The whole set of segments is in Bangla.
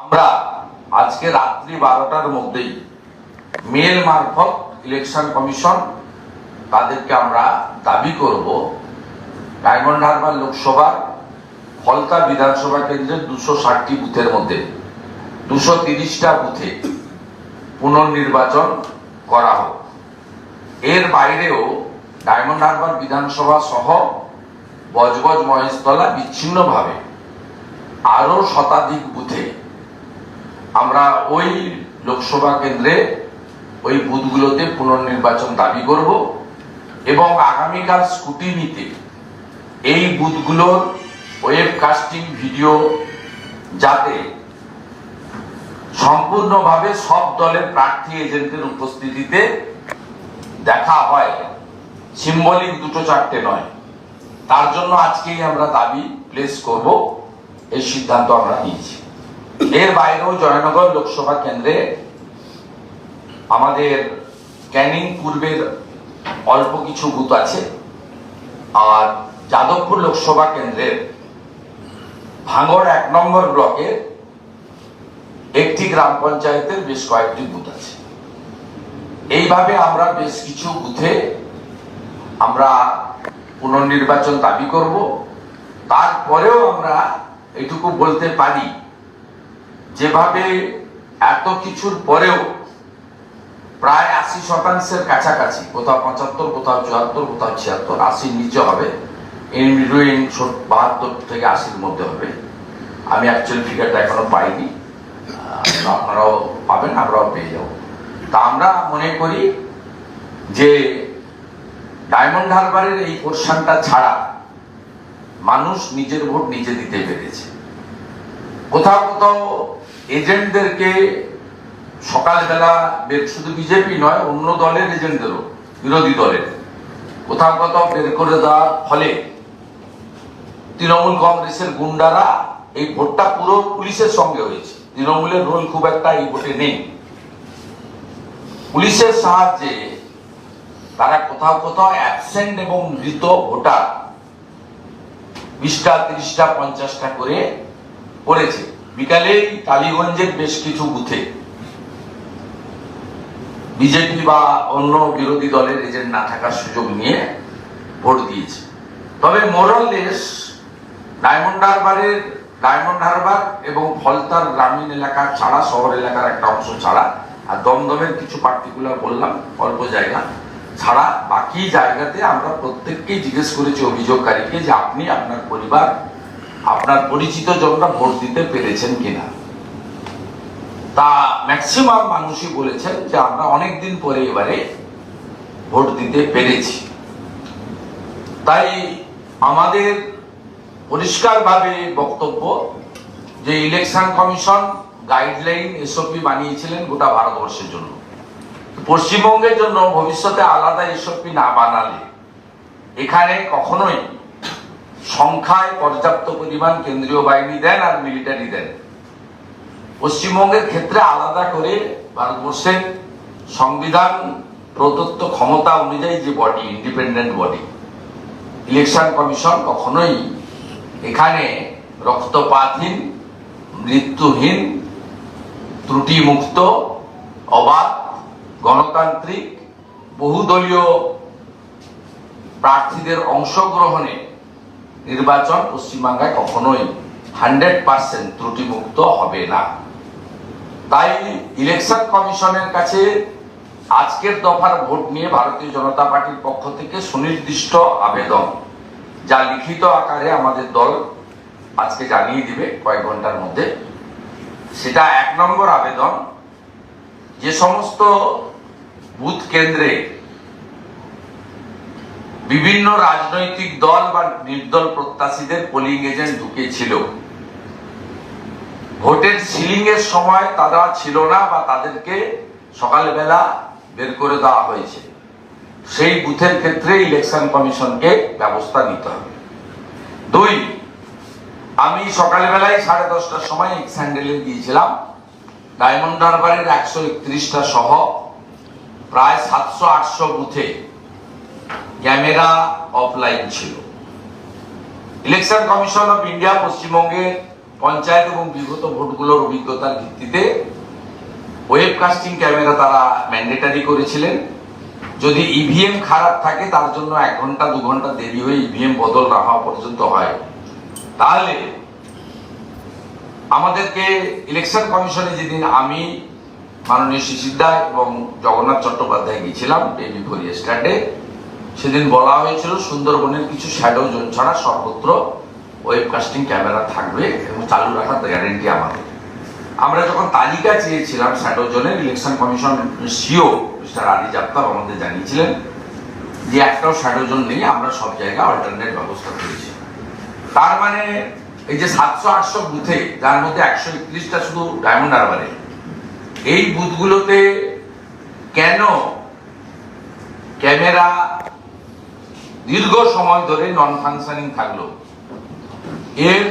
আমরা আজকে রাত্রি বারোটার মধ্যেই মেল মারফত ইলেকশন কমিশন তাদেরকে আমরা দাবি করব। ডায়মন্ড হারবার লোকসভার ফলতা বিধানসভা কেন্দ্রের দুশো ষাটটি বুথের মধ্যে, দুশো তিরিশটা বুথে পুনর্নির্বাচন করা হোক। এর বাইরেও ডায়মন্ড হারবার বিধানসভা সহ বজবজ মহেশতলা বিচ্ছিন্নভাবে আরও শতাধিক বুথে আমরা ওই লোকসভা কেন্দ্রে ওই বুথগুলোতে পুনর্নির্বাচন দাবি করব এবং আগামীকাল স্কুটিনিতে এই বুথগুলোর ওয়েবকাস্টিং ভিডিও যাতে সম্পূর্ণভাবে সব দলের প্রার্থী এজেন্টের উপস্থিতিতে দেখা হয়। সিম্বলিক দুটো চারটে নয়। তার জন্য আজকেই আমরা দাবি প্লেস করব। এই সিদ্ধান্ত আমরা নিয়েছি। এর বাইরেও জয়নগর লোকসভা কেন্দ্রে আমাদের ক্যানিং পূর্বের অল্প কিছু বুথ আছে আর যাদবপুর লোকসভা কেন্দ্রের ভাঙড় এক নম্বর ব্লকের একটি গ্রাম পঞ্চায়েতের বেশ কয়েকটি বুথ আছে। এইভাবে আমরা বেশ কিছু বুথে আমরা পুনর্নির্বাচন দাবি করব। তারপরেও আমরা এটুকু বলতে পারি যেভাবে এত কিছুর পরেও প্রায় আশি শতাংশের কাছাকাছি, কোথাও পঁচাত্তর, কোথাও চুয়াত্তর, কোথাও ছিয়াত্তর আশির নিচে হবে। বাহাত্তর থেকে আশির মধ্যে হবে। আমি অ্যাকচুয়ালি ফিগারটা এখনও পাইনি। আপনারাও পাবেন, আমরাও পেয়ে যাব। তা আমরা মনে করি যে ডায়মন্ড হারবারের এই পোর্শনটা ছাড়া মানুষ নিজের ভোট নিজে দিতে পেরেছে। কোথাও কোথাও এজেন্টদেরকে সকালবেলা শুধু বিজেপি নয়, অন্য দলের এজেন্টদেরও, বিরোধী দলের। কোথাও কোথাও বের করে দেওয়ার ফলে তৃণমূল কংগ্রেসের গুন্ডারা এই ভোটটা পুরো পুলিশের সঙ্গে হয়েছে। তৃণমূলের রোল খুব একটা এই ভোটে নেই। পুলিশের সাহায্যে তারা কোথাও কোথাও অ্যাবসেন্ট এবং মৃত ভোটার বিশটা, তিরিশটা, পঞ্চাশটা করে করেছে। বিকালে টালিগঞ্জের বেশ কিছু বুথে বিজেপি বা অন্য বিরোধী দলের এজেন্ট না থাকার সুযোগ নিয়ে ভোট দিয়েছে। তবে মোরাললেস ডায়মন্ড হারবারের, ডায়মন্ড হারবার এবং ফলতার গ্রামীণ এলাকা ছাড়া, শহর এলাকার একটা অংশ ছাড়া, আর দমদমের কিছু পার্টিকুলার বললাম, অল্প জায়গা ছাড়া, বাকি জায়গাতে আমরা প্রত্যেককেই জিজ্ঞেস করেছি অভিযোগকারীকে যে আপনি আপনার পরিবার আপনার পরিচিত জনরা ভোট দিতে পেরেছেন কিনা? তা ম্যাক্সিমাম মানুষই বলেছেন যে আমরা অনেকদিন পরে এবারে ভোট দিতে পেরেছি। তাই আমাদের পরিষ্কারভাবে বক্তব্য যে ইলেকশন কমিশন গাইডলাইন এসওপি বানিয়েছিলেন গোটা ভারতবর্ষের জন্য। পশ্চিমবঙ্গের জন্য ভবিষ্যতে আলাদা এসওপি না বানালে এখানে কখনোই সংখ্যায় পর্যাপ্ত পরিমাণ কেন্দ্রীয় বাহিনী দেন আর মিলিটারি দেন। পশ্চিমবঙ্গের ক্ষেত্রে আলাদা করে ভারতবর্ষের সংবিধান, প্রদত্ত ক্ষমতা অনুযায়ী যে body independent body election commission কখনোই এখানে রক্তপাতহীন, মৃত্যুহীন, ত্রুটিমুক্ত, অবাধ, গণতান্ত্রিক, বহুদলীয় প্রার্থীদের অংশগ্রহণে নির্বাচন পশ্চিমবাংলায় কখনোই হান্ড্রেড পার্সেন্ট ত্রুটিমুক্ত হবে না। তাই ইলেকশন কমিশনের কাছে আজকের দফার ভোট নিয়ে ভারতীয় জনতা পার্টির পক্ষ থেকে সুনির্দিষ্ট আবেদন, যা লিখিত আকারে আমাদের দল আজকে জানিয়ে দিবে কয়েক ঘণ্টার মধ্যে। সেটা এক নম্বর আবেদন। যে সমস্ত বুথ কেন্দ্রে বিভিন্ন রাজনৈতিক দল বা নির্দল প্রত্যাশীদের পোলিং এজেন্ট ঢুকেছিল। ভোটের সিলিং এর সময় তারা ছিল না বা তাদেরকে সকালবেলা বের করে দেওয়া হয়েছে। সেই বুথের ক্ষেত্রে ইলেকশন কমিশনকে ব্যবস্থা নিতে হবে। দুই, আমি সকালবেলায় সাড়ে দশটার সময় এক্স হ্যান্ডেলে দিয়েছিলাম ডায়মন্ড হারবারের একশো একত্রিশটা সহ প্রায় সাতশো আটশো বুথে ক্যামেরা অফলাইন ছিল। ইলেকশন কমিশন অফ ইন্ডিয়া পশ্চিমবঙ্গের পঞ্চায়েত এবং বিগত ভোটগুলোর অভিজ্ঞতার ভিত্তিতে ওয়েব কাস্টিং ক্যামেরা তারা ম্যান্ডেটারি করেছিলেন। যদি ইভিএম খারাপ থাকে, তার জন্য এক ঘণ্টা, দু ঘণ্টা দেরি হয়ে ইভিএম বদল না হওয়া পর্যন্ত হয়। তাহলে আমাদেরকে ইলেকশন কমিশনে যেদিন আমি, মাননীয় শিশিরদা এবং জগন্নাথ চট্টোপাধ্যায় গিয়েছিলাম ডে বিফোর ইয়েস্টারডে সেদিন বলা হয়েছিল সুন্দরবনের কিছু শ্যাডো জোন ছাড়া সর্বত্র ওয়েবকাস্টিং ক্যামেরা থাকবে এবং চালু রাখার গ্যারেন্টি আমাদের। আমরা যখন তালিকা চেয়েছিলাম শ্যাডো জোনের election commission CEO mister Ali জাপ্তার আমাদের জানিয়েছিলেন যে একটাও শ্যাডো জোন নেই, আমরা সব জায়গায় অল্টারনেট ব্যবস্থা করেছি। তার মানে এই যে সাতশো আটশো বুথে, যার মধ্যে একশো একত্রিশটা শুধু ডায়মন্ড হারবারে এই বুথগুলোতে কেন ক্যামেরা দীর্ঘ সময় ধরে নন ফাংশনিং থাকল। এর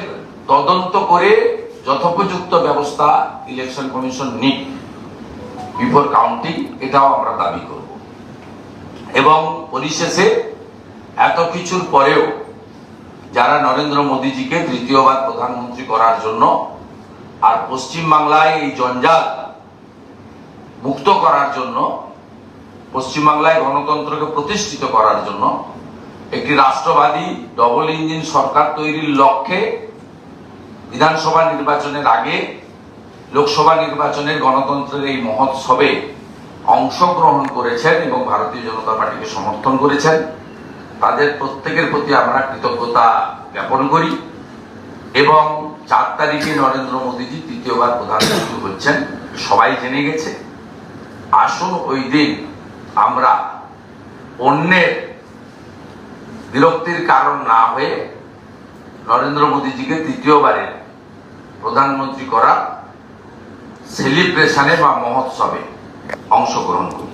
তদন্ত করে যথোপযুক্ত ব্যবস্থা ইলেকশন কমিশন নিক। বিফোর কাউন্টিং এটাও আমরা দাবি করব। এবং পরিশেষে এত কিছুর পরেও যারা নরেন্দ্র মোদীজিকে তৃতীয়বার প্রধানমন্ত্রী করার জন্য আর পশ্চিম বাংলায় এই জঞ্জাল মুক্ত করার জন্য, পশ্চিমবাংলায় গণতন্ত্রকে প্রতিষ্ঠিত করার জন্য একটি রাষ্ট্রবাদী ডবল ইঞ্জিন সরকার তৈরির লক্ষ্যে বিধানসভা নির্বাচনের আগে লোকসভা নির্বাচনের গণতন্ত্রের এই মহোৎসবে অংশগ্রহণ করেছেন এবং ভারতীয় জনতা পার্টিকে সমর্থন করেছেন। তাদের প্রত্যেকের প্রতি আমরা কৃতজ্ঞতা জ্ঞাপন করি এবং চার তারিখে নরেন্দ্র মোদীজি তৃতীয়বার প্রধানমন্ত্রী হচ্ছেন, সবাই জেনে গেছে। আসুন ওই দিন আমরা অন্যের বিরক্তির কারণ না হয়ে নরেন্দ্র মোদীজিকে তৃতীয়বারের প্রধানমন্ত্রী করা সেলিব্রেশনে বা মহোৎসবে অংশগ্রহণ করি।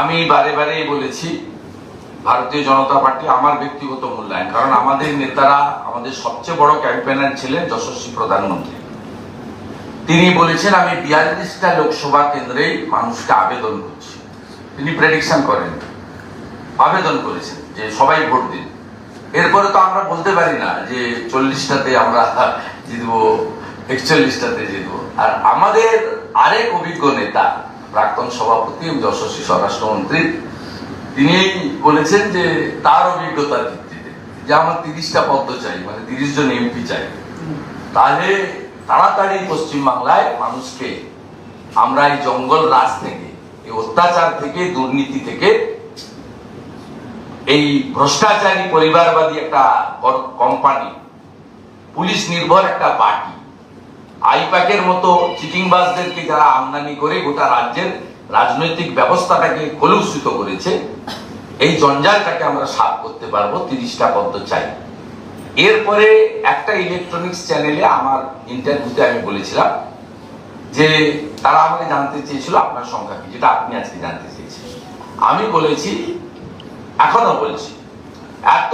আমি বারে বারে বলেছি ভারতীয় জনতা পার্টি আমার ব্যক্তিগত মূল্যায়ন কারণ আমাদের নেতারা আমাদের সবচেয়ে বড় ক্যাম্পেনার ছিলেন যশস্বী প্রধানমন্ত্রী। তিনি বলেছেন, আমি বিয়াল্লিশটা লোকসভা কেন্দ্রেই মানুষকে আবেদন করছি। তিনি প্রেডিকশন করেন, আবেদন করেছেন যে সবাই ভোট দিন। এরপরে তো আমরা বলতে পারি না যে চল্লিশটাতে আমরা জিতবো, একচল্লিশটাতে জিতবো। আর আমাদের আরেক অভিজ্ঞ নেতা, প্রাক্তন সভাপতি যশস্বী স্বরাষ্ট্রমন্ত্রী, তিনি বলেছেন যে তার অভিজ্ঞতার ভিত্তিতে যে আমার তিরিশটা পদ্ম চাই মানে তিরিশ জন এমপি চাই, তাহলে তাড়াতাড়ি পশ্চিমবাংলায় মানুষকে, আমরা এই জঙ্গল রাজ থেকে, এই অত্যাচার থেকে, দুর্নীতি থেকে, এই ভ্রষ্টাচারী পরিবারবাদী একটা কোম্পানি পুলিশ নির্ভর একটা পার্টি আইপ্যাকের মতো চিটিংবাজদেরকে যারা আমদানি করে গোটা রাজ্যের রাজনৈতিক ব্যবস্থাটাকে কলুষিত করেছে, এই জঞ্জালটাকে আমরা সাফ করতে পারব, তিরিশটা পদ্ম চাই। এরপরে একটা ইলেকট্রনিক্স চ্যানেলে আমার ইন্টারভিউতে আমি বলেছিলাম যে তারা আমাকে জানতে চেয়েছিল আপনার সংখ্যা কি, যেটা আপনি আজকে জানতে চেয়েছেন। আমি বলেছি, এখনও বলছি, এত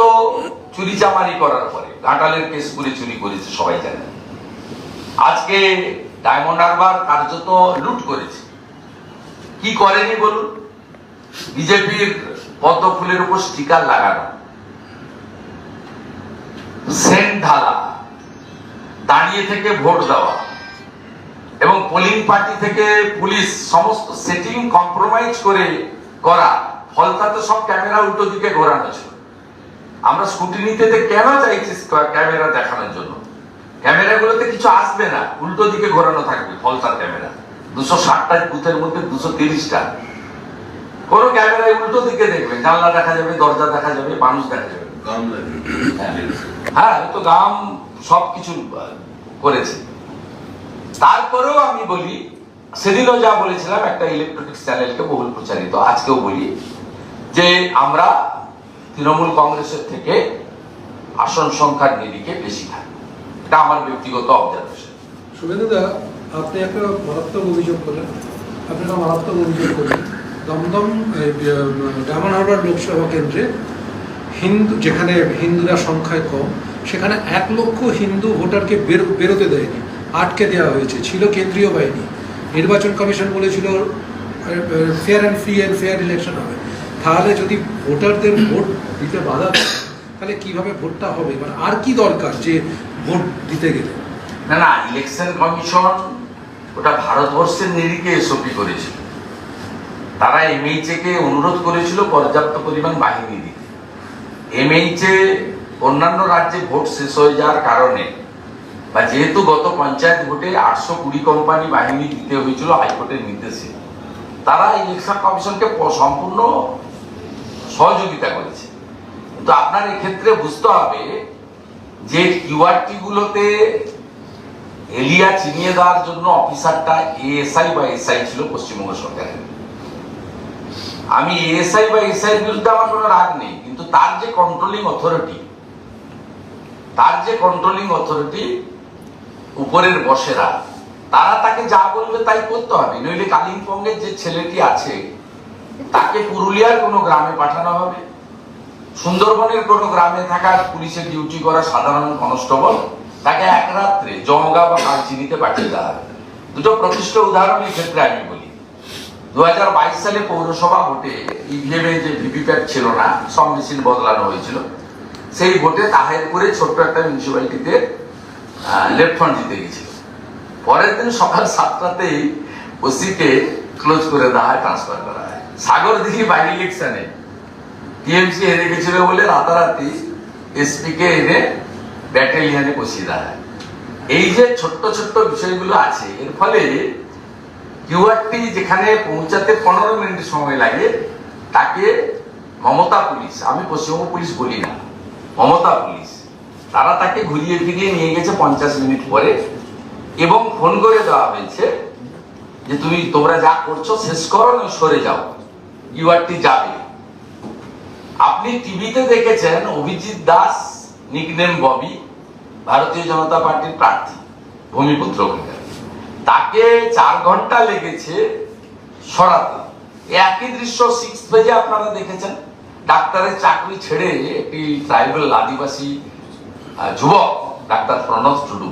চুরি চামারি করার পরে, ঘাটালের কেস করে চুরি করেছে, সবাই জানে। আজকে ডায়মন্ড হারবার কার্যত লুট করেছে। কি করেনি বলুন? বিজেপির পদ্ম ফুলের উপর স্টিকার লাগানো। সেন্ট ঢালা, দাঁড়িয়ে থেকে ভোট দেওয়া এবং পোলিং পার্টি থেকে পুলিশ সমস্ত সেটিং কম্প্রোমাইজ করে করা, ফলতাতে সব ক্যামেরা উল্টো দিকে ঘোরানো ছিল। আমরা স্কুটিনিতে কেন চাইছি ক্যামেরা দেখানোর জন্য? ক্যামেরাগুলোতে কিছু আসবে না, উল্টো দিকে ঘোরানো থাকবে ফলতার ক্যামেরা। দুশো ষাটটা বুথের মধ্যে দুশো তিরিশটা। কোন ক্যামেরায় উল্টো দিকে দেখবে, জানলা দেখা যাবে, দরজা দেখা যাবে, মানুষ দেখা যাবে। হ্যাঁ তো গাম সবকিছু আহ, করেছে। তারপরেও আমি বলি সেদিনও যা বলেছিলাম একটা ইলেকট্রনিক্স চ্যানেলকে বহুল প্রচারিত। আজকেও বলি যে আমরা তৃণমূল কংগ্রেসের থেকে আসন সংখ্যার নিরিখে বেশি থাকি। এটা আমার ব্যক্তিগত অবজারভেশন শুভেন্দুদা আপনি একটা মারাত্মক অভিযোগ করলেন। আপনি একটা মারাত্মক অভিযোগ করলেন। দমদম ডায়মন্ড হারবার লোকসভা কেন্দ্রে হিন্দু, যেখানে হিন্দুরা সংখ্যায় কম, সেখানে এক লক্ষ হিন্দু ভোটারকে বেরোতে দেয়নি, আটকে দেওয়া হয়েছে, ছিল কেন্দ্রীয় বাহিনী। নির্বাচন কমিশন বলেছিল fair and free and fair election হবে। তাহলে যদি ভোটারদের ভোট দিতে বাধা তাহলে কীভাবে ভোটটা হবে? মানে আর কি দরকার যে ভোট দিতে গেলে? না না ইলেকশন কমিশন ওটা ভারতবর্ষের নিরিখে এসওপি করেছিল? তারা এমএইচএ কে অনুরোধ করেছিল, পর্যাপ্ত পরিমাণ বাহিনী দিতে। এমএইচএ অন্যান্য রাজ্যে ভোট শেষ হয়ে যাওয়ার কারণে, বা যেহেতু গত পঞ্চায়েত ভোটে আটশো কুড়ি কোম্পানি বাহিনী দিতে হয়েছিল হাইকোর্টের নির্দেশে, তারা ইলেকশন কমিশনকে সম্পূর্ণ সহযোগিতা করেছে। কিন্তু আপনার এক্ষেত্রে বুঝতে হবে যে কিউআরটি গুলোতে এলিয়া চিনিয়ে দেওয়ার জন্য অফিসারটা এএসআই বা এসআই ছিল পশ্চিমবঙ্গ সরকারের। আমি এএসআই বা এসআই বিরুদ্ধে আমার কোনো রাগ নেই। কিন্তু তার যে কন্ট্রোলিং অথরিটি তার যে কন্ট্রোলিং অথরিটি উপরের বসেরা, তারা তাকে যা বলবে তাই করতে হবে। নইলে কালিম্পংয়ের যে ছেলেটি আছে, তাকে পুরুলিয়ার কোনো গ্রামে পাঠানো হবে? সুন্দরবনের কোনো গ্রামে থাকা পুলিশে ডিউটি করা সাধারণ কনস্টেবল? তাকে এক রাত্রে জমগা বা কালচিনিতে পাঠিয়ে দেওয়া হবে। দুটো প্রকৃষ্ট উদাহরণের ক্ষেত্রে আমি বলি। দু হাজার বাইশ সালে পৌরসভা ভোটে ইভিএমে যে ভিভিপ্যাট ছিল না, সব মেশিন বদলানো হয়েছিল। সেই ভোটে তাহেরপুরে ছোট্ট একটা মিউনিসিপ্যালিটিতে লেফট ফ্রন্ট জিতে গেছিল। পরের দিন সকাল সাতটাতেই ওসিকে ক্লোজ করে দেওয়া হয় ট্রান্সফার করা হয়। সাগর দিঘি বাই ইলেকশনে টিএমসি হেরে গেছিল বলে রাতারাতি এসপি কে এনে ব্যাটালিয়ানে বসিয়ে দেওয়া হয়। এই যে ছোট্ট ছোট্ট বিষয়গুলো আছে, এর ফলে কিউআরটি যেখানে পৌঁছাতে পনেরো মিনিট সময় লাগে, তাকে মমতা পুলিশ, আমি পশ্চিমবঙ্গ পুলিশ বলি না, মমতা পুলিশ, তারা তাকে ঘুরিয়ে ফিরিয়ে নিয়ে গেছে পঞ্চাশ মিনিট পরে এবং ফোন করে দেওয়া হয়েছে যে তুমি, তোমরা যা করছ শেষ করো, না সরে যাও ইউআরটি যাবে। আপনি টিভিতে দেখেছেন অভিজিৎ দাস নিকনেম ববি, ভারতীয় জনতা পার্টির প্রার্থী, ভূমিপুত্র তাকে চার ঘণ্টা লেগেছে সরাতে। একই দৃশ্য সিক্স পেজে আপনারা দেখেছেন। ডাক্তারের চাকরি ছেড়ে একটি ট্রাইবেল আদিবাসী যুবক, ডাক্তার প্রণব টুডু,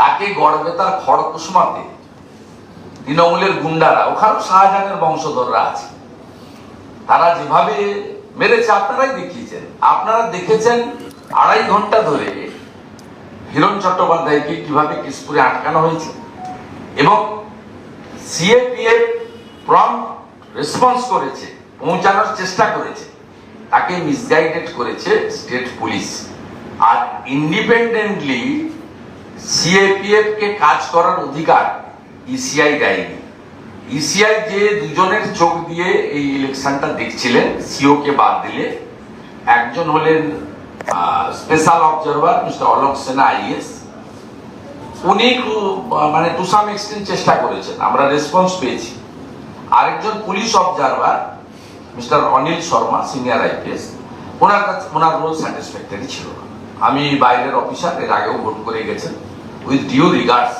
তাকে গড়বেতার খড়কুসমাতে তৃণমূলের গুন্ডারা, ওখানেও শাহজাহানের বংশধররা আছে। তারা যেভাবে মেরেছে, আপনারাই দেখিয়েছেন। আপনারা দেখেছেন আড়াই ঘণ্টা ধরে হিরণ চট্টোপাধ্যায়কে কীভাবে কিসপুরে আটকানো হয়েছে। এবং সিএপিএফ প্রম রেসপন্স করেছে, পৌঁছানোর চেষ্টা করেছে। তাকে মিসগাইডেড করেছে স্টেট পুলিশ আর ইন্ডিপেন্ডেন্টলি সিএপিএফ কে কাজ করার অধিকার ইসিআই দেয়নি। ইসিআই যে দুজনের চোখ দিয়ে এই ইলেকশনটা দেখছিলেন সিও কে বাদ দিলে, একজন হলেন স্পেশাল অবজারভার মিস্টার অলোক সেনা আইএস উনি মানে টু সাম এক্সটেন্ট চেষ্টা করেছেন। আমরা রেসপন্স পেয়েছি। আরেকজন police observer mister Anil Sharma senior IPS ওনার কাছে, ওনার রোল স্যাটিসফ্যাক্টরি ছিল আমি বাইরের অফিসার এর আগেও ভোট করে গেছেন উইথ ডিউ রিগার্ডস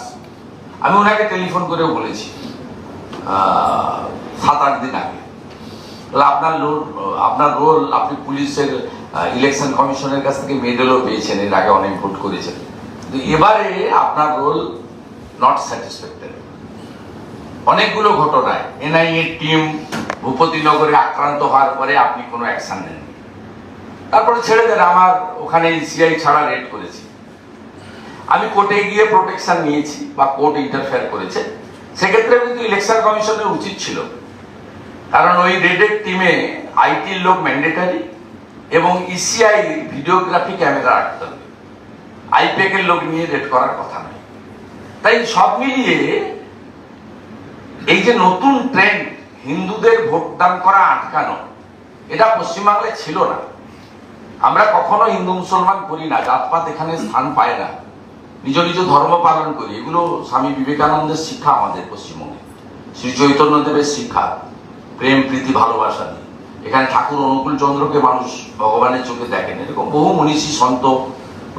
আমি ওনাকে টেলিফোন করেও বলেছি সাত আট দিন আগে। আপনার রোল আপনার রোল আপনি পুলিশের ইলেকশন কমিশনের কাছ থেকে মেডেলও পেয়েছেন, এর আগে অনেক ভোট করেছেন। কিন্তু এবারে আপনার রোল নট স্যাটিসফ্যাক্টরি অনেকগুলো ঘটনায় এনআইএ টিম ভূপতিনগরে আক্রান্ত হওয়ার পরে আপনি কোনো অ্যাকশন নেন তারপরে ছেড়ে দেন, আমার ওখানে সিআই ছাড়া রেড করেছি। আমি কোর্টে গিয়ে প্রোটেকশন নিয়েছি বা কোর্ট ইন্টারফেয়ার করেছে। সেক্ষেত্রে কিন্তু ইলেকশন কমিশনের উচিত ছিল। কারণ ওই রেডের টিমে আইটির লোক ম্যান্ডেটারি এবং ইসিআই ভিডিওগ্রাফি ক্যামেরা রাখতে হবে আইপ্যাক এর লোক নিয়ে রেড করার কথা নয়। তাই সব মিলিয়ে এই যে নতুন ট্রেন্ড হিন্দুদের ভোটদান করা আটকানো, এটা পশ্চিমবাংলায় ছিল না। আমরা কখনো হিন্দু মুসলমান করি না, জাতপাত এখানে স্থান পায় না। নিজ নিজ ধর্ম পালন করি, এগুলো স্বামী বিবেকানন্দের শিক্ষা আমাদের পশ্চিমবঙ্গে। শ্রী চৈতন্যদেবের শিক্ষা, প্রেম, প্রীতি, ভালোবাসা দিয়ে এখানে ঠাকুর অনুকূল চন্দ্রকে মানুষ ভগবানের চোখে দেখেন, এরকম বহু মনীষী সন্ত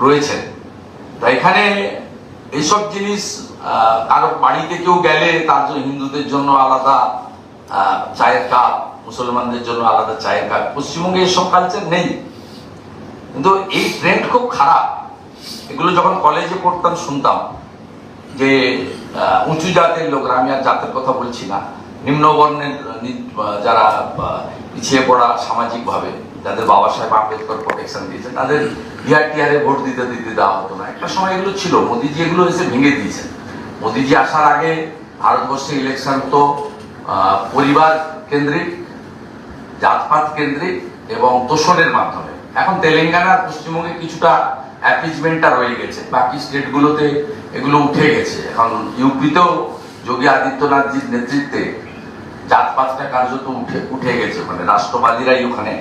রয়েছেন। তা এখানে এইসব জিনিস কারও বাড়িতে কেউ গেলে তার জন্য হিন্দুদের জন্য আলাদা চায়ের কাপ, মুসলমানদের জন্য আলাদা চায়ের কাপ। পশ্চিমবঙ্গে এসব কালচার নেই। কিন্তু এই ট্রেন্ড খুব খারাপ। এগুলো যখন কলেজে পড়তাম, শুনতাম যে উঁচু জাতের লোকরা, আমি আর জাতের কথা বলছি না, নিম্নবর্ণের যারা পিছিয়ে পড়া সামাজিকভাবে যাদের বাবা সাহেব আম্বেদকর প্রোটেকশন দিয়েছেন তাদের টিয়ারে ভোট দিতে দিতে দেওয়া হতো না। একটা সময় এগুলো ছিল, মোদিজি এগুলো এসে ভেঙে দিয়েছেন। মোদিজি আসার আগে ভারতবর্ষে ইলেকশন তো পরিবার কেন্দ্রিক, জাতপাত কেন্দ্রিক এবং তোষণের মাধ্যমে। এখন তেলেঙ্গানা পশ্চিমবঙ্গে কিছুটা অ্যাপিজমেন্টটা রয়ে গেছে। বাকি স্টেটগুলোতে এগুলো উঠে গেছে। এখন ইউপিতেও যোগী আদিত্যনাথজির নেতৃত্বে জাতপাতটা কার্যত উঠে উঠে গেছে। মানে রাষ্ট্রবাদীরাই ওখানে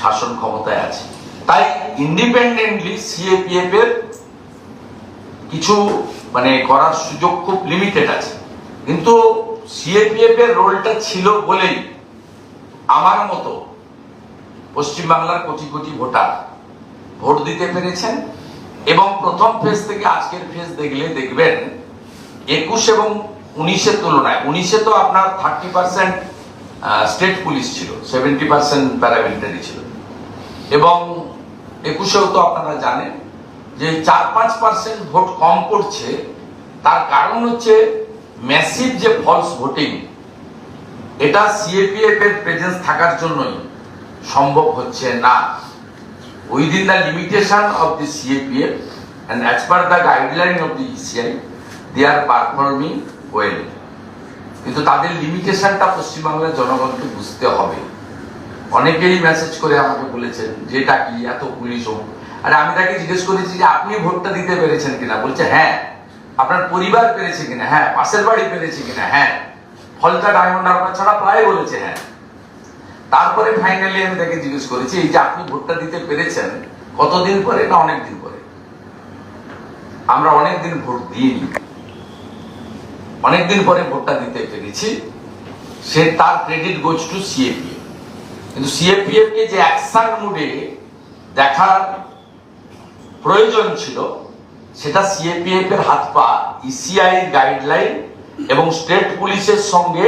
শাসন ক্ষমতায় আছে। তাই ইন্ডিপেন্ডেন্টলি সিএপিএফ এর কিছু মানে করার সুযোগ খুব লিমিটেড আছে। কিন্তু সিএপিএফ এর রোলটা ছিল বলেই আমার মতো পশ্চিমবাংলার কোটি কোটি ভোটার ভোট দিতে পেরেছেন এবং প্রথম ফেজ থেকে আজকের ফেজ দেখলে দেখবেন একুশ এবং উনিশের তুলনায়, উনিশে তো আপনার থার্টি পার্সেন্ট স্টেট পুলিশ ছিল সেভেন্টি পার্সেন্ট প্যারামিলিটারি ছিল। এবং একুশেও তো আপনারা জানেন যে চার পাঁচ পার্সেন্ট ভোট কম পড়ছে, তার কারণ হচ্ছে ম্যাসিভ যে ফলস ভোটিং এটা সিএপিএফ এর প্রেজেন্স থাকার জন্যই সম্ভব হচ্ছে না। Within the limitation of the CAPF and as per the guideline of the ECI they are performing well কিন্তু তাদের লিমিটেশনটা পশ্চিমবাংলার জনগণকে বুঝতে হবে। অনেকেই মেসেজ করে আমাকে বলেছেন যে এটা কি, এত পুলিশ হোক। আরে আমি তাকে জিজ্ঞেস করেছি যে, আপনি ভোটটা দিতে পেরেছেন কিনা? বলছে হ্যাঁ। আপনার পরিবার পেরেছে কিনা? হ্যাঁ। পাশের বাড়ি পেরেছে কিনা? হ্যাঁ। ফলতা ডায়মন্ড হারবার ছাড়া প্রায় বলেছে। হ্যাঁ। তারপরে ফাইনালি আমি তাকে জিজ্ঞেস করেছি, এই যে আপনি ভোটটা দিতে পেরেছেন, কতদিন পরে না অনেক দিন পরে? আমরা অনেক দিন ভোট দিইনি। অনেকদিন পরে ভোটটা দিতে পেরেছি। সে তার ক্রেডিট গোজ টু সিএপিএফ কিন্তু সিএপিএফ কে যে অ্যাকশন মুডে দেখার প্রয়োজন ছিল, সেটা সিএপিএফ এর হাত পা ইসিআই গাইডলাইন এবং স্টেট পুলিশের সঙ্গে